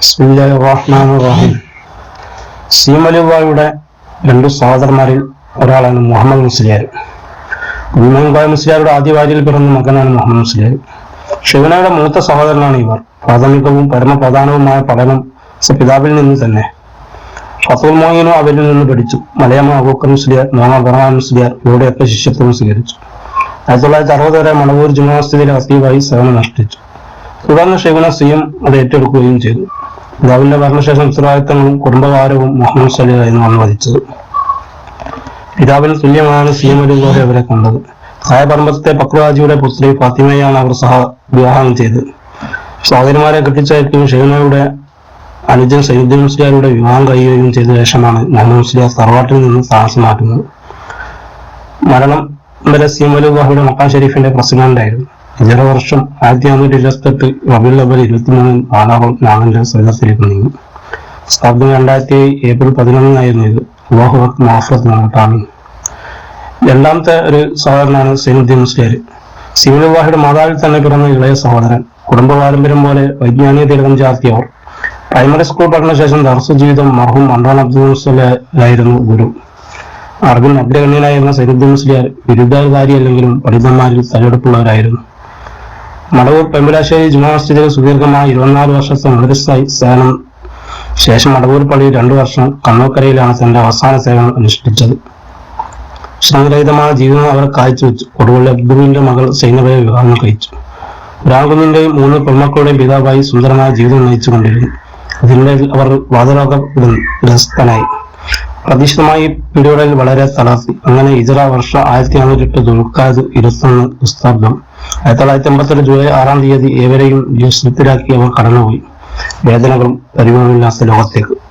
റഹ്മാൻ റഹീം സീമലുവായുടെ രണ്ട് സഹോദരന്മാരിൽ ഒരാളാണ് മുഹമ്മദ് മുസ്ലിയാർ. ഉമ്മൻകായ മുസ്ലിയാരുടെ ആദ്യ ഭാര്യയിൽ പിറന്ന മകനാണ് മുഹമ്മദ് മുസ്ലിയാർ. ഷിവനയുടെ മൂത്ത സഹോദരനാണ് ഇവർ. പ്രാഥമികവും പരമപ്രധാനവുമായ പഠനം പിതാവിൽ നിന്ന് തന്നെ. ഫസൽ മോഹിനോ അവരിൽ നിന്ന് പഠിച്ചു. മലയാമ അബൂക്കർ മുസ്ലിയാർ മുഹമ്മദ് റഹ്മാൻ മുസ്ലിയാർ ഇവരുടെയൊക്കെ ശിഷ്യത്വം സ്വീകരിച്ചു. ആയിരത്തി തൊള്ളായിരത്തി അറുപത് വരെ മണവൂർ ജുമാസ്തിയിലെ അസീവായി സേവനം അനുഷ്ഠിച്ചു. തുടർന്ന് ഷിവന സിയും അത് ഏറ്റെടുക്കുകയും ചെയ്തു. പിതാവിന്റെ ഭരണശേഷം ഉത്തരവാദിത്തങ്ങളും കുടുംബഭാരവും മുഹമ്മദ് സലിയായിരുന്നു അനുവദിച്ചത്. പിതാവിന് തുല്യമാണ് സി എം അലിഗോഹ അവരെ കണ്ടത്. സായപർമ്മത്തെ പക്രാജിയുടെ പുത്രി ഫാത്തിമയാണ് അവർ സഹ വിവാഹം ചെയ്തത്. സഹോദരിമാരെ കെട്ടിച്ചയക്കുകയും ഷെയ്നയുടെ അനുജൻ സൈനുദ്ദീൻ മുസ്ലിയാരുടെ വിവാഹം കഴിയുകയും ചെയ്ത ശേഷമാണ് മുഹമ്മദ് മുസ്ലിയാർ തറവാട്ടിൽ നിന്ന് താമസം മാറ്റുന്നത്. മരണം വരെ സി എം അലിഗോഹയുടെ മക്കാൻ ഷെരീഫിന്റെ പ്രസിഡന്റായിരുന്നു. ഇതര വർഷം ആയിരത്തി അറുന്നൂറ്റി ഇരുപത്തെട്ട് റബിൾ നവംബർ ഇരുപത്തിമൂന്നിൽ ആലാറം നാളിന്റെ സൈലത്തിലേക്ക് നീങ്ങി. സ്ഥാപനം രണ്ടായിരത്തി ഏപ്രിൽ പതിനൊന്നിനായിരുന്നു ഇത് ലോഹവർക്ക് മാഫത്ത് നടത്താണ് രണ്ടാമത്തെ ഒരു സഹോദരനാണ് സൈനുദ്ദീൻ മുസ്ലിയാർ സിവിൽ വിവാഹയുടെ മാതാവിൽ തന്നെ പിറന്ന ഇളയ സഹോദരൻ കുടുംബ പാരമ്പര്യം പോലെ വൈജ്ഞാനിക തിരകം ചാർത്തിയവർ പ്രൈമറി സ്കൂൾ പഠനശേഷം ദർശ ജീവിതം മർഹൂം മണ്ടോൺ അബ്ദുൽ മുസ്ലിയായിരുന്നു ഗുരു. അറബിൻ അഗ്രഗണ്യനായിരുന്ന സൈനുദ്ദീൻ മുസ്ലിയാർ ബിരുദധാരിയല്ലെങ്കിലും പണ്ഡിതന്മാരിൽ തലയെടുപ്പുള്ളവരായിരുന്നു. മടവൂർ പെമ്പുരാശ്ശേരി ജുമാ മസ്ജിദിൽ സുദീർഘമായ ഇരുപത്തിനാല് വർഷ സംഘടിസ്ഥായി സേവനം. ശേഷം മടവൂർ പള്ളിയിൽ രണ്ടു വർഷം കണ്ണൂക്കരയിലാണ് തന്റെ അവസാന സേവനം അനുഷ്ഠിച്ചത്. ശ്രമരഹിതമായ ജീവിതം അവർ കാഴ്ചവെച്ചു. കൊടുവള്ളി അബ്ദുവിന്റെ മകൾ സൈനബയെ വിവാഹം കഴിച്ചു. രാഘുവിന്റെയും മൂന്ന് പെൺമക്കളുടെയും പിതാവായി സുന്ദരമായ ജീവിതം നയിച്ചു കൊണ്ടിരുന്നു. അതിനിടെ അവർ വാതരോഗ ഗ്രസ്തനായി. പ്രതീക്ഷിതമായി പിടിയോടൽ വളരെ തളർത്തി. അങ്ങനെ ഇതര വർഷം ആയിരത്തി അഞ്ഞൂറ്റി എട്ട് ദുൽഖാദ് ഇരുപത്തൊന്ന് പുസ്തകം ആയിരത്തി തൊള്ളായിരത്തി എൺപത്തെട്ട് ജൂലൈ ആറാം തീയതി ഏവരെയും ജീവിതത്തിലാക്കി അവർ കടന്നുപോയി. വേദനകളും പരിമളമില്ലാത്ത ലോകത്തേക്ക്.